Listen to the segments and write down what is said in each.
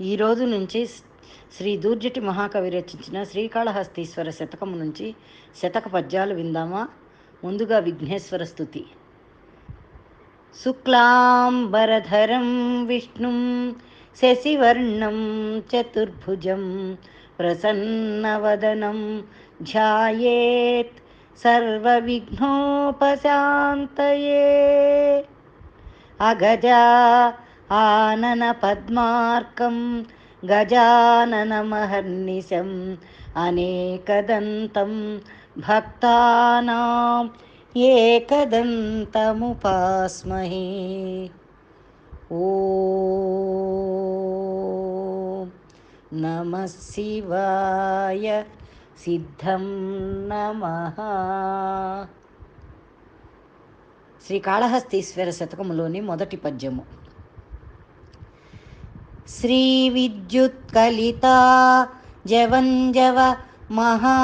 ఈ రోజు నుంచి శ్రీ దూర్జటి మహాకవి రచించిన శ్రీకాళహస్తీశ్వర శతకము నుంచి శతక పద్యాలు విందామా? ముందుగా విఘ్నేశ్వర స్థుతి శుక్లాంబరధరం విష్ణుం శశివర్ణం చతుర్భుజం ప్రసన్నవదనం ధ్యాయేత్ సర్వవిఘ్నోపశాంతయే. అగజా ఆనన పద్మార్కం గజాననమహర్నిశం అనేకదంతం భక్తానా ఏకదంతముపాస్మహే. ఓం నమ శివాయ సిద్ధం నమ. శ్రీకాళహస్తీశ్వర శతకములోని మొదటి పద్యము. శ్రీ విద్యుత్కలిత జవంజవ మహా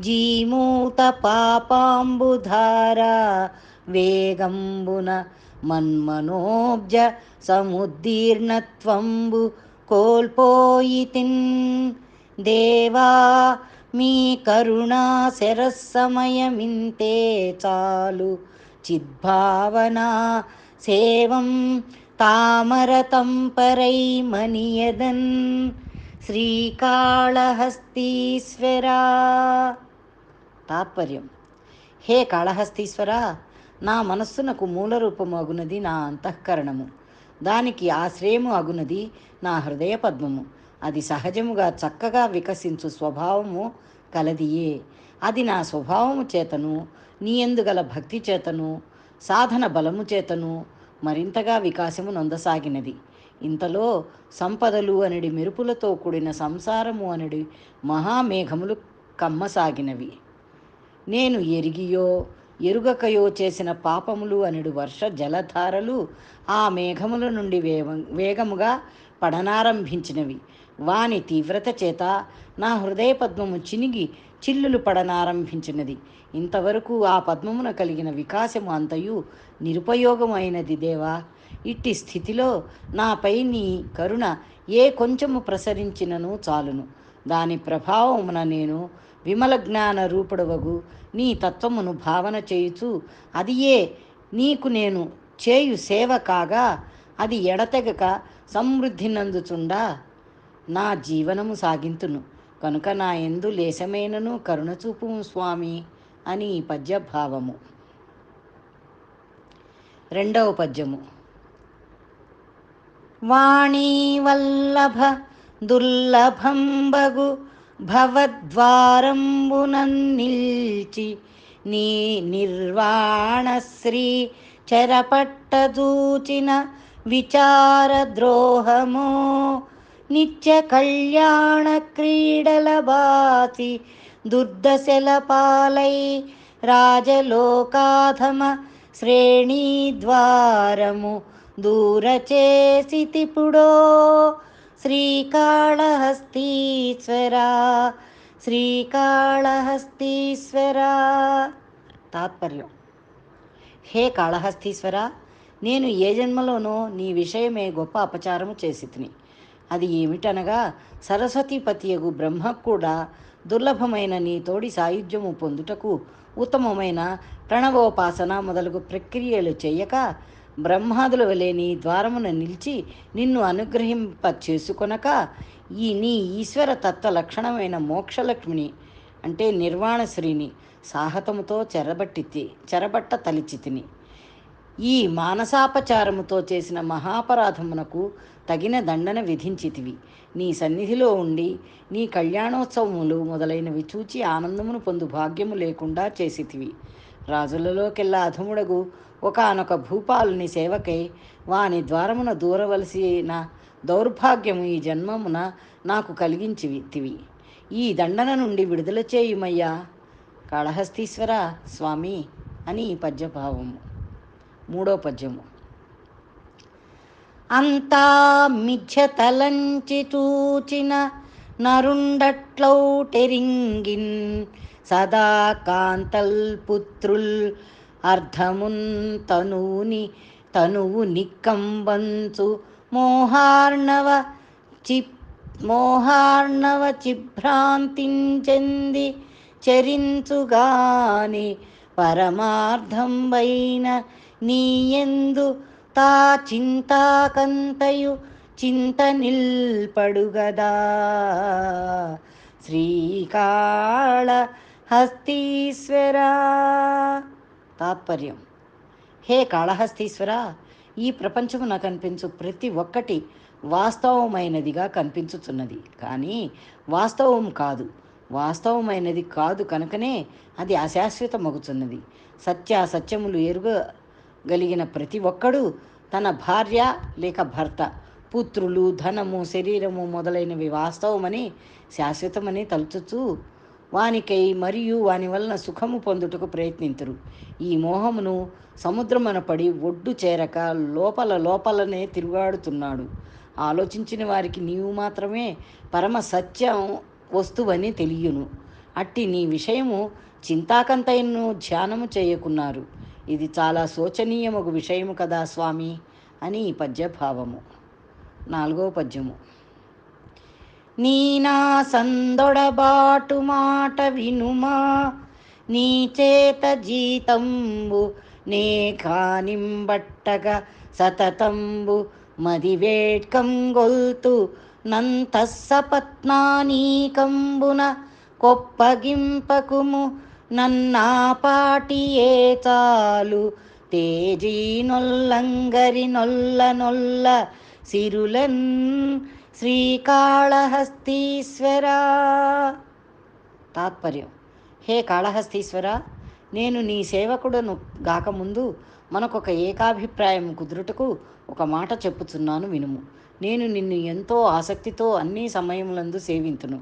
జీమూత పాపాంబుధార వేగంబున మన్మనోబ్జ సముద్దీర్ణత్వంబు కోల్పోయితిన్ దేవా మీ కరుణా శరస్సమయమింతే చాలు చిద్భావనా సేవం తామరతం పరై మనియదన్ శ్రీకాళహస్తీశ్వరా తాత్పర్యం హే కాళహస్తీశ్వర నా మనస్సునకు మూల రూపమగునది నా అంతఃకరణము. దానికి ఆశ్రయము అగునది నా హృదయ పద్మము అది సహజముగా చక్కగా వికసించు స్వభావము కలదియే. అది నా స్వభావము చేతను నీ ఎందుగల భక్తి చేతను సాధన బలము చేతను మరింతగా వికాసము నొందసాగినది. ఇంతలో సంపదలు అనడి మెరుపులతో కూడిన సంసారము అనడి మహామేఘములు కమ్మసాగినవి. నేను ఎరిగియో ఎరుగకయో చేసిన పాపములు అనడు వర్ష జలధారలు ఆ మేఘముల నుండి వేగ వేగముగా పడనారంభించినవి. వాని తీవ్రత చేత నా హృదయ పద్మము చినిగి చిల్లులు పడనారంభించినది. ఇంతవరకు ఆ పద్మమున కలిగిన వికాసము అంతయు నిరుపయోగమైనది దేవా. ఇట్టి స్థితిలో నాపై నీ కరుణ ఏ కొంచెము ప్రసరించినను చాలును. దాని ప్రభావమున నేను విమల జ్ఞాన రూపుడవగు నీ తత్వమును భావన చేయుచు అది ఏ? నీకు నేను చేయు సేవ కాగా అది ఎడతెగక సమృద్ధి నందుచుండా నా జీవనము సాగింతును. కనుక నా ఎందు లేశమైనను కరుణచూపు స్వామి అని పద్యభావము. పద్య భావము రెండవ పద్యము. వాణీ వల్లభ దుర్లభంబగు భవద్వారంబునన్నిల్చి నీ నిర్వాణశ్రీ చెరపట్టదూచిన విచారద్రోహమో నిత్య కళ్యాణ క్రీడల బాతి దుర్దశల పాలై రాజలోకాధమ శ్రేణీద్వారము దూర చేసితిపుడో శ్రీకాళహస్తీశ్వరా శ్రీకాళహస్తీశ్వరా. తాత్పర్యం. హే కాళహస్తీశ్వర నేను ఏ జన్మలోనో నీ విషయమే గొప్ప అపచారము చేసి తిని అది ఏమిటనగా సరస్వతీపతియగు బ్రహ్మ కూడా దుర్లభమైన నీ తోడి సాయుధ్యము పొందుటకు ఉత్తమమైన ప్రణవోపాసన మొదలగు ప్రక్రియలు చేయక బ్రహ్మాదుల వలె నీ ద్వారమున నిలిచి నిన్ను అనుగ్రహింప చేసుకొనక ఈ నీ ఈశ్వర తత్వ లక్షణమైన మోక్షలక్ష్మిని అంటే నిర్వాణశ్రీని సాహతముతో చెరబట్టి చెరబట్ట తలిచితిని. ఈ మానసాపచారముతో చేసిన మహాపరాధమునకు తగిన దండన విధించితివి. నీ సన్నిధిలో ఉండి నీ కళ్యాణోత్సవములు మొదలైనవి చూచి ఆనందమును పొందు భాగ్యము లేకుండా చేసితివి. రాజులలోకెల్లా అధముడగు ఒకనొక భూపాలుని సేవకై వాని ద్వారమున దూరవలసిన దౌర్భాగ్యము ఈ జన్మమున నాకు కలిగించితివి. ఈ దండన నుండి విడుదల చేయుమయ్యా. కాళహస్తీశ్వర స్వామి అని పద్యభావము. మూడో పద్యము. అంతా మిథ్యతలంచి చూచిన నరుండట్లౌటెరింగిన్ సదా కాంతల్ పుత్రుల్ అర్ధమున్ తనూని తనువు నిక్కంబంచు మోహార్ణవ చి మోహార్ణవ చిభ్రాంతించెంది చరించుగాని పరమార్థం వైన నీయందు తా చింతాకంతయు చింత నిల్పడుగదా శ్రీకాళ హస్తీశ్వర. తాత్పర్యం. హే కాళహస్తీశ్వర ఈ ప్రపంచమున కనిపించు ప్రతి ఒక్కటి వాస్తవమైనదిగా కనిపించుచున్నది. కానీ వాస్తవం కాదు. వాస్తవమైనది కాదు కనుకనే అది అశాశ్వతమగుచున్నది. ఎరుగ గలిగిన ప్రతి ఒక్కడు తన భార్య లేక భర్త పుత్రులు ధనము శరీరము మొదలైనవి వాస్తవమని శాశ్వతమని తలుచుతూ వానికై మరియు వాని వలన సుఖము పొందుటకు ప్రయత్నింతురు. ఈ మోహమును సముద్రమున పడి ఒడ్డు చేరక లోపల లోపలనే తిరుగాడుతున్నాడు. ఆలోచించిన వారికి నీవు మాత్రమే పరమ సత్యం వస్తువని తెలియను. అట్టి నీ విషయము చింతాకంతయను ధ్యానము చేయకున్నారు. ఇది చాలా శోచనీయమగు విషయము కదా స్వామి అని ఈ పద్యభావము. నాలుగో పద్యము. నీనా సందొడబాటు మాట వినుమా నీ చేత జీతంబు నే కానింబట్టగ సతతంబు మదివేట్కంగొల్తు నంతస్సపత్నానీకంబున కొప్పగింపకుము నన్నాపాటియే చాలు? తేజీ నొల్లంగరి నొల్ల నొల్ల సిరులన్ శ్రీకాళహస్తీశ్వరా. తాత్పర్యం. హే కాళహస్తీశ్వర నేను నీ సేవకుడను గాకముందు మనకొక ఏకాభిప్రాయం కుదురుటకు ఒక మాట చెప్పుచున్నాను వినుము. నేను నిన్ను ఎంతో ఆసక్తితో అన్ని సమయములందు సేవింతును.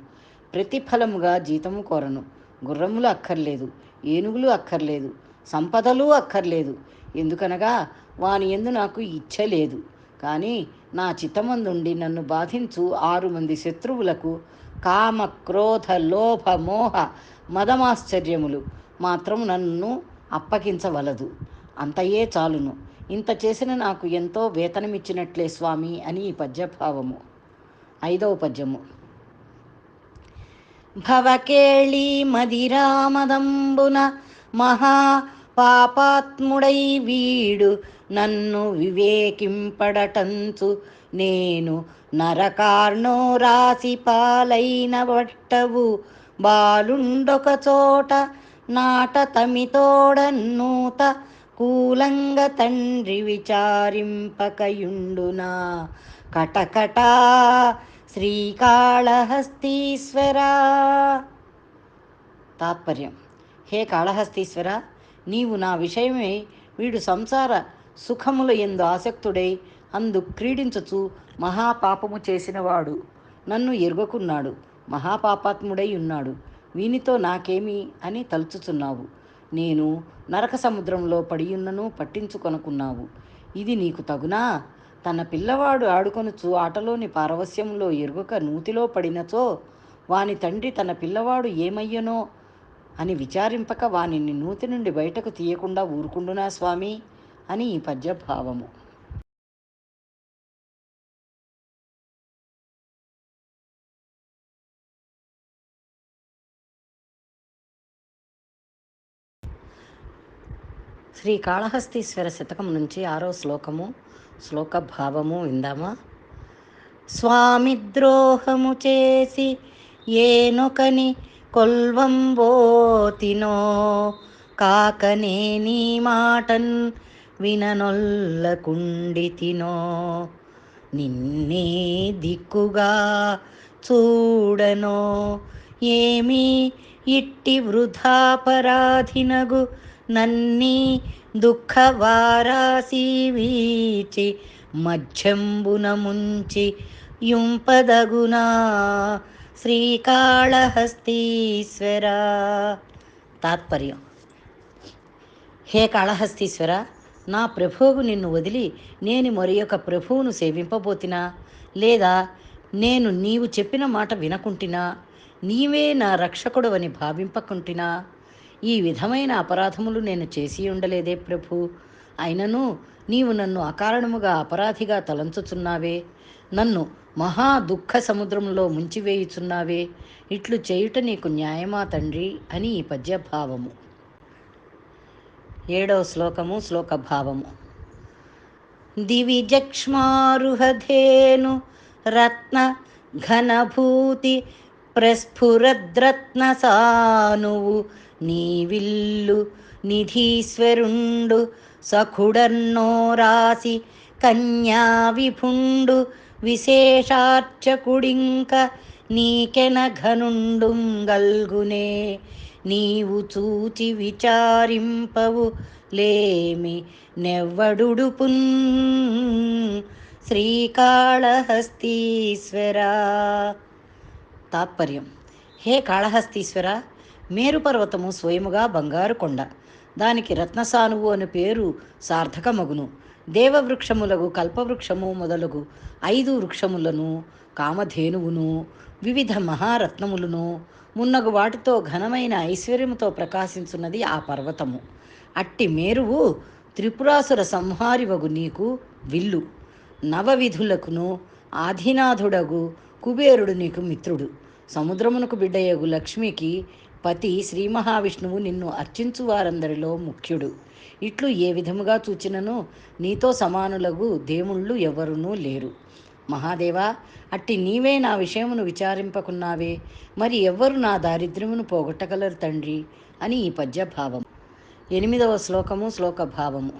ప్రతిఫలముగా జీతము కోరను. గుర్రములు అక్కర్లేదు ఏనుగులు అక్కర్లేదు సంపదలు అక్కర్లేదు. ఎందుకనగా వాని ఎందు నాకు ఇచ్చ లేదు. కానీ నా చిత్తమందుండి నన్ను బాధించు ఆరు మంది శత్రువులకు కామ క్రోధ లోభ మోహ మదమాశ్చర్యములు మాత్రం నన్ను అప్పగించవలదు. అంతయే చాలును. ఇంత చేసిన నాకు ఎంతో వేతనమిచ్చినట్లే స్వామి అని ఈ పద్యభావము. ఐదవ పద్యము. భవకేళి మదిరామదంబున మహా పాపాత్ముడై వీడు నన్ను వివేకింపడటంచు నేను నరకార్ణో రాసి పాలైన వట్టవు బాలుండొక చోట నాట తమితోడన్నూత కూలంగ తండ్రి విచారింపకయుండునా కటకటా శ్రీకాళహస్తీశ్వరా. తాత్పర్యం. హే కాళహస్తీశ్వర నీవు నా విషయమే వీడు సంసార సుఖముల ఎందు ఆసక్తుడై అందు క్రీడించుచు మహాపాపము చేసినవాడు. నన్ను ఎరుగకున్నాడు మహాపాపాత్ముడై ఉన్నాడు. వీనితో నాకేమి అని తలుచుచున్నావు. నేను నరక సముద్రంలో పడియున్నను పట్టించుకొనుకున్నావు. ఇది నీకు తగునా? తన పిల్లవాడు ఆడుకొనుచు ఆటలోని పారవస్యంలో ఎరుగక నూతిలో పడినచో వాని తండ్రి తన పిల్లవాడు ఏమయ్యనో అని విచారింపక వానిని నూతి నుండి బయటకు తీయకుండా ఊరుకుండునా స్వామి? అని ఈ పద్యభావము. శ్రీ కాళహస్తీశ్వర శతకం నుంచి ఆరో శ్లోకము శ్లోక భావము విందామా? స్వామి ద్రోహము చేసి ఏనొకని కొల్వంబోతినో కాకనే నీ మాటన్ విననొల్లకుండితినో నిన్నే దిక్కుగా చూడనో ఏమి ఇట్టి వృధాపరాధినగు నన్నీ దుఃఖవారాసి వీచి మధ్యంబున ముంచి యుంపదగునా శ్రీకాళహస్తీశ్వర. తాత్పర్యం. హే కాళహస్తీశ్వర నా ప్రభువుకు నిన్ను వదిలి నేను మరి యొక్క ప్రభువును సేవింపబోతినా? లేదా నేను నీవు చెప్పిన మాట వినకుంటినా? నీవే నా రక్షకుడు అని భావింపకుంటినా? ఈ విధమైన అపరాధములు నేను చేసి ఉండలేదే ప్రభు. అయినను నీవు నన్ను అకారణముగా అపరాధిగా తలంచుచున్నావే. నన్ను మహా దుఃఖ సముద్రంలో ముంచివేయుచున్నావే. ఇట్లు చేయుట నీకు న్యాయమా తండ్రి? అని ఈ పద్యభావము. ఏడవ శ్లోకము శ్లోకభావము. దివిజక్ష్మారుహధేను రత్న ఘనభూతి ప్రస్ఫురద్రత్న సానువు నీవిల్లు నిధీశ్వరుండు సఖుడన్నో రాసి కన్యా విభుండు విశేషార్చకుడింక నీకెన ఘనుండుం గల్గునే. నీవు చూచి విచారింపవు లేమి నెవ్వడుడుపున్ శ్రీకాళహస్తీశ్వర. తాత్పర్యం. హే కాళహస్తీశ్వర మేరు పర్వతము స్వయముగా బంగారు కొండ. దానికి రత్నసానువు అని పేరు సార్థకమగును. దేవవృక్షములకు కల్పవృక్షము మొదలగు ఐదు వృక్షములను కామధేనువును వివిధ మహారత్నములను మున్నగు వాటితో ఘనమైన ఐశ్వర్యముతో ప్రకాశించున్నది ఆ పర్వతము. అట్టి మేరువు త్రిపురాసుర సంహారివగు నీకు విల్లు. నవవిధులకును ఆధినాథుడగు కుబేరుడు నీకు మిత్రుడు. సముద్రమునకు బిడ్డయగు లక్ష్మికి పతి శ్రీ మహావిష్ణువు నిన్ను అర్చించు వారందరిలో ముఖ్యుడు. ఇట్లు ఏ విధముగా చూచినను? నీతో సమానులగు దేవుళ్ళు ఎవరునూ లేరు. మహాదేవా అట్టి నీవే నా విషయమును విచారింపకున్నావే. మరి ఎవ్వరు నా దారిద్ర్యమును పోగొట్టగలరు తండ్రి? అని ఈ పద్యభావం. ఎనిమిదవ శ్లోకము శ్లోక భావము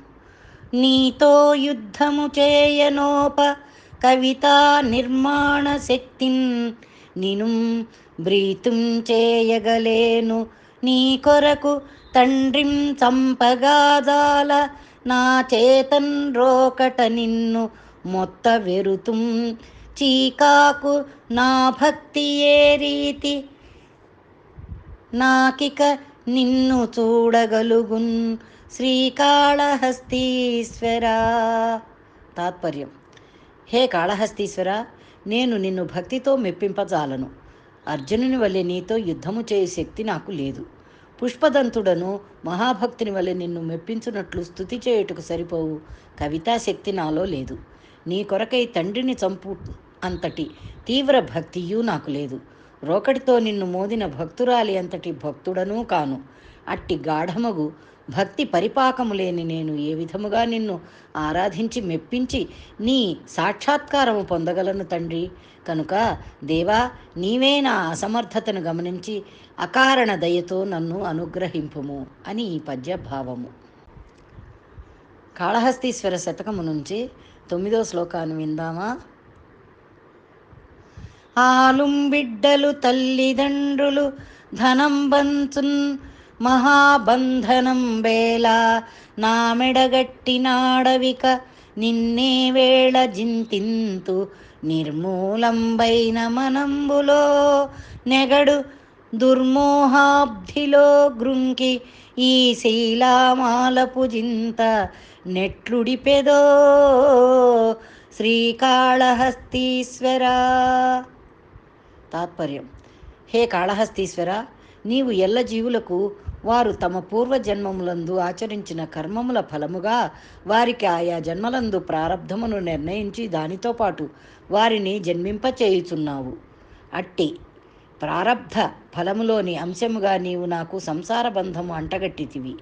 నీతో యుద్ధము చేయనోప కవితా నిర్మాణ శక్తిన్ నిను బ్రీతుం చేయగలేను. నీ కొరకు తండ్రిం చంపగాదాల. నా చేతన్ రోకట నిన్ను మొత్త వెరుతుం. చీకాకు నా భక్తి ఏ రీతి? నాకిక నిన్ను చూడగలుగున్ శ్రీకాళహస్తీశ్వర. తాత్పర్యం. హే కాళహస్తీశ్వర నేను నిన్ను భక్తితో మెప్పింపజాలను. అర్జునుని వలె నీతో యుద్ధము చేయ శక్తి నాకు లేదు. పుష్పదంతుడను మహాభక్తుని వలె నిన్ను మెప్పించున్నట్లు స్థుతి చేయుటకు సరిపోవు. కవితా శక్తి నాలో లేదు. నీ కొరకై తండ్రిని చంపు అంతటి తీవ్ర భక్తియు నాకు లేదు. రోకటితో నిన్ను మోదిన భక్తురాలి అంతటి భక్తుడనూ కాను. అట్టి గాఢమగు భక్తి పరిపాకము లేని నేను ఏ విధముగా నిన్ను ఆరాధించి మెప్పించి నీ సాక్షాత్కారము పొందగలను తండ్రి. కనుక దేవా నీవే నా అసమర్థతను గమనించి అకారణ దయతో నన్ను అనుగ్రహింపుము అని ఈ పద్య భావము కాళహస్తీశ్వర శతకము నుంచి తొమ్మిదో శ్లోకాన్ని విందామా? ఆలుం బిడ్డలు తల్లిదండ్రులు ధనం బంచున్ మహాబంధనం వేళ నామెడగట్టినాడవిక నిన్నే వేళ జింతింతు నిర్మూలంబైన మనంబులో నెగడు దుర్మోహాబ్ధిలో గృంకి ఈ శీలామాలపు జింత నెట్లుడిపెదో శ్రీకాళహస్తీశ్వర. తాత్పర్యం హే కాళహస్తీశ్వర నీవు ఎల్ల జీవులకు వారు తమ పూర్వజన్మములందు ఆచరించిన కర్మముల ఫలముగా వారికి ఆయా జన్మలందు ప్రారంధమును నిర్ణయించి దానితో పాటు వారిని జన్మింపచేయుచున్నావు. అట్టి ప్రారబ్ధ ఫలములోని అంశముగా నీవు నాకు సంసార బంధము అంటగట్టితివి.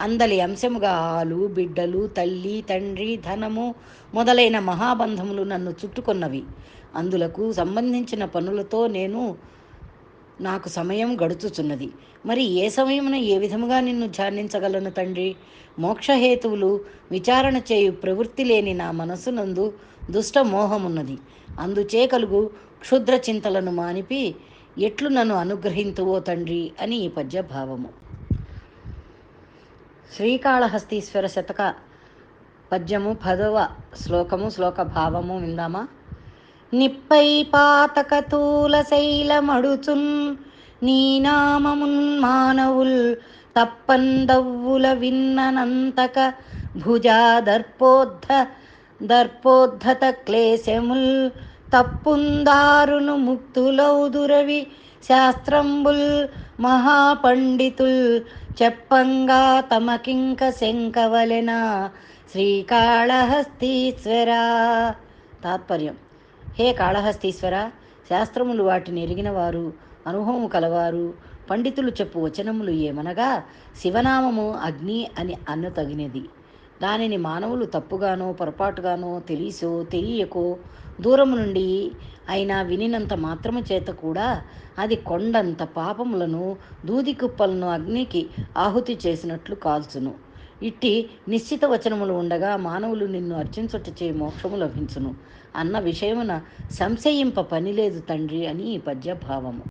అందలి అంశముగా ఆలు బిడ్డలు తల్లి తండ్రి ధనము మొదలైన మహాబంధములు నన్ను చుట్టుకొన్నవి. అందులకు సంబంధించిన పనులతో నేను నాకు సమయం గడుచుచున్నది. మరి ఏ సమయమున ఏ విధముగా నిన్ను ధ్యానించగలను తండ్రి? మోక్షహేతువులు విచారణ చేయు ప్రవృత్తి లేని నా మనసునందు దుష్ట మోహమున్నది. అందుచే కలుగు క్షుద్ర చింతలను మానిపి ఎట్లు నన్ను అనుగ్రహింతువో తండ్రి అని ఈ పద్యభావము. శ్రీకాళహస్తీశ్వర శతక పద్యము పదవ శ్లోకము శ్లోక భావము విందామా? నిప్పై పాతక తూల శైలమడుచున్ నీ నామమున్ మానవుల్ తప్పందవ్వుల విన్ననంతక భుజా దర్పోద్ధ దర్పోద్ధత క్లేశముల్ తప్పుందారును ముక్తులౌదురవి శాస్త్రంబుల్ మహాపండితుల్ చెప్పంగా తమకింక శంకవలెన శ్రీకాళహస్తీశ్వర. తాత్పర్యం. హే కాళహస్తీశ్వర శాస్త్రములు వాటిని ఎరిగినవారు అనుభవము కలవారు పండితులు చెప్పు వచనములు ఏమనగా శివనామము అగ్ని అని అన్న తగినది దానిని మానవులు తప్పుగానో పొరపాటుగానో తెలిసో తెలియకో దూరము నుండి అయినా వినినంత మాత్రము చేత కూడా అది కొండంత పాపములను దూది కుప్పలను అగ్నికి ఆహుతి చేసినట్లు కాల్చును. ఇట్టి నిశ్చిత వచనములు ఉండగా మానవులు నిన్ను అర్చించుటచే మోక్షము లభించును. అన్న విషయమున సంశయింప పనిలేదు తండ్రి అని ఈ పద్యభావము.